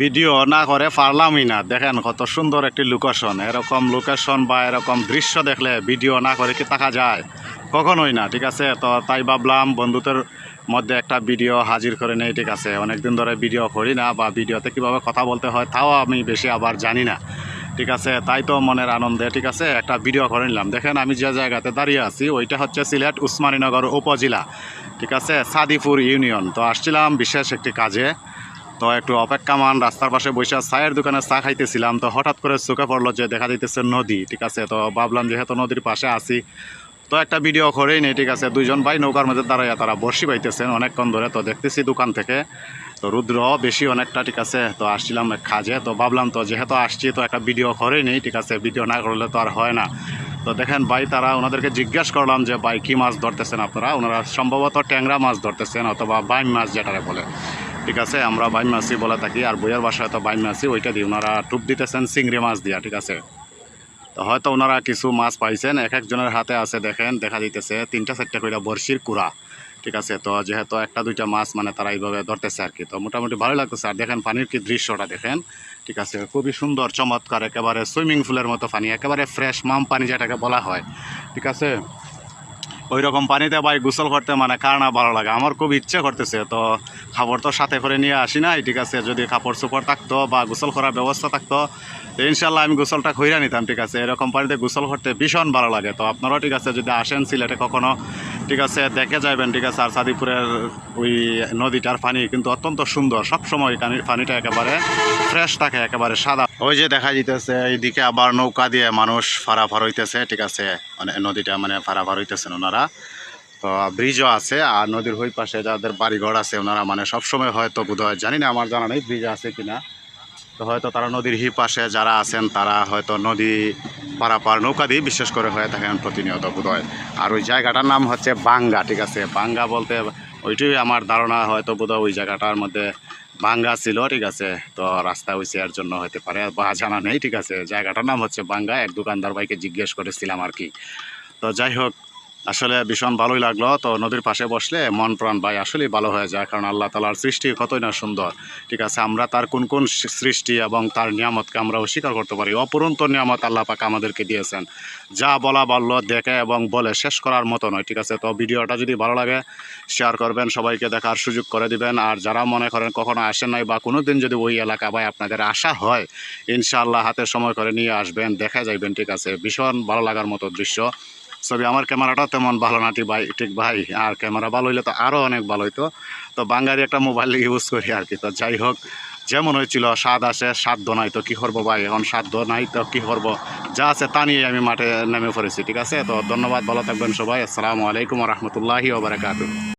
Video না করে পারলামই না। দেখেন কত সুন্দর একটি লোকেশন এরকম লোকেশন বা এরকম দৃশ্য দেখলে ভিডিও না করে কি থাকা যায়? কখনোই না, ঠিক আছে? তো তাই ভাবলাম বন্ধুদের মধ্যে একটা ভিডিও হাজির করে নেই, ঠিক আছে? অনেকদিন ধরে ভিডিও করি না বা ভিডিওতে কীভাবে কথা বলতে হয় তাও আমি বেশি আবার জানি না, ঠিক আছে? তাই তো মনের আনন্দে, ঠিক আছে? একটা ভিডিও করে নিলাম। দেখেন আমি যে জায়গাতে দাঁড়িয়ে আছি, ওইটা হচ্ছে সিলেট উসমানীনগর উপজেলা, ঠিক আছে? সাদিপুর ইউনিয়ন। তো আসছিলাম বিশেষ একটি কাজে। তো একটু অপেক্ষামান রাস্তার পাশে বসে চায়ের দোকানে চা খাইতেছিলাম, তো হঠাৎ করে চোখে পড়ল যে দেখা যাইতেছে নদী, ঠিক আছে? তো ভাবলাম যেহেতু নদীর পাশে আছি, তো একটা ভিডিও করেই নেই, ঠিক আছে? দুইজন ভাই নৌকার মধ্যে দাঁড়াইয়া তারা বর্ষি পাইতেছেন অনেকক্ষণ ধরে, তো দেখতেছি দোকান থেকে, তো রুদ্র বেশি অনেকটা, ঠিক আছে? তো আসছিলাম কাজে, তো ভাবলাম তো যেহেতু আসছি, তো একটা ভিডিও করেই নেই, ঠিক আছে? ভিডিও না করলে তো আর হয় না। তো দেখেন ভাই, তারা ওনাদেরকে জিজ্ঞেস করলাম যে, ভাই, কী মাছ ধরতেছেন আপনারা? ওনারা সম্ভবত ট্যাংরা মাছ ধরতেছেন অথবা বাইম মাছ যেটারে বলে। ঠিক আছে, আমরা বাইম মাছই বলে থাকি, আর বইয়ের বাসায় তো বাইম মাছই ওইটা দিয়ে ওনারা টুপ দিতেছেন চিংড়ি মাছ দিয়া, ঠিক আছে। তো হয়তো ওনারা কিছু মাছ পাইছেন, এক একজনের হাতে আছে দেখেন, দেখা দিতেছে তিনটা চারটা করে বর্ষির কুড়া, ঠিক আছে। তো যেহেতু একটা দুইটা মাছ মানে তারা এইভাবে ধরতেছে আর কি তো মোটামুটি ভালো লাগতেছে। আর দেখেন পানির কি দৃশ্যটা দেখেন, ঠিক আছে, খুবই সুন্দর, চমৎকার, একেবারে সুইমিং পুলের মতো পানি, একেবারে ফ্রেশ, মাম পানি যেটাকে বলা হয়, ঠিক আছে। ওই রকম পানিতে ভাই গোসল করতে মানে কার না, ভালো লাগে। আমার খুব ইচ্ছে করতেছে, তো খাবার তো সাথে করে নিয়ে আসি নাই, ঠিক আছে? যদি কাপড় চোপড় থাকতো বা গোসল করার ব্যবস্থা থাকতো, তো ইনশাল্লাহ আমি গোসলটা খইরা নিতাম, ঠিক আছে? এরকম পানিতে গোসল করতে ভীষণ ভালো লাগে, তো আপনারাও ঠিক আছে, যদি আসেন সিলেটে কখনো ঠিক আছে, দেখে যাবেন ঠিক আছে? আর সাদিপুরের ওই নদীটার পানি কিন্তু অত্যন্ত সুন্দর। সবসময় পানি- পানিটা একেবারে ফ্রেশ থাকে, একেবারে সাদা। ওই যে দেখা যেতেছে এইদিকে আবার নৌকা দিয়ে মানুষ ফারাফার হইতেছে, ঠিক আছে? মানে নদীটা মানে ফারাফার হইতেছেন ওনারা। তো ব্রিজও আছে, আর নদীর ওই পাশে যাদের বাড়িঘর আছে, ওনারা মানে সবসময় হয়তো বোধ হয় জানি না, আমার জানা নেই, ব্রিজ আছে কিনা। তো হয়তো তারা নদীর হি পাশে যারা আছেন, তারা হয়তো নদী পারাপার নৌকা দিয়ে বিশেষ করে হয়ে থাকেন প্রতিনিয়ত বোধ হয় আর ওই জায়গাটার নাম হচ্ছে বাঙ্গা, ঠিক আছে? বাঙ্গা বলতে ওইটাই আমার ধারণা, হয়তো বোধ হয় ওই জায়গাটার মধ্যে বাঙ্গা ছিল, ঠিক আছে? তো রাস্তা হয়েছে এর জন্য হতে পারে, বা জানা নেই, ঠিক আছে? জায়গাটার নাম হচ্ছে বাঙ্গা, এক দোকানদার ভাইকে জিজ্ঞেস করেছিলাম আর কি। তো যাই হোক আসলে ভীষণ ভালোই লাগল। তো নদীর পাশে বসলে মন প্রাণ ভাই আসলেই ভালো হয়ে যায়, কারণ আল্লাহ তালার সৃষ্টি কতই না সুন্দর। ঠিক আছে, আমরা তার কোন কোন সৃষ্টি এবং তার নিয়ামতকে আমরা অস্বীকার করতে পারি? অপরন্ত নিয়ামত আল্লাহ পাক আমাদেরকে দিয়েছেন। যা বলা বাল্য দেখে এবং বলে শেষ করার মতো নয়, ঠিক আছে? তো ভিডিওটা যদি ভালো লাগে শেয়ার করবেন, সবাইকে দেখার সুযোগ করে দিবেন। আর যারা মনে করেন কখনো আসেন নাই বা কোনো দিন যদি ওই এলাকা বা আপনাদের আসা হয়, ইনশাআল্লাহ হাতে সময় করে নিয়ে আসবেন, দেখা যাইবেন, ঠিক আছে? ভীষণ ভালো লাগার মতো দৃশ্য। ছবি, আমার ক্যামেরাটা তেমন ভালো না, ঠিক ভাই ঠিক ভাই। আর ক্যামেরা ভালো হইলে তো আরও অনেক ভালো হইতো। তো বাঙালি একটা মোবাইল ইউজ করি আর কি। তো যাই হোক, যেমন হয়েছিল, স্বাদ আসে সাধ্য নাই তো কী করব ভাই? এখন সাধ্য নাই তো কী করব? যা আছে তা নিয়ে আমি মাঠে নেমে পড়েছি, ঠিক আছে? তো ধন্যবাদ, ভালো থাকবেন সবাই। আসসালামু আলাইকুম রহমতুল্লাহি ওবরাকাতু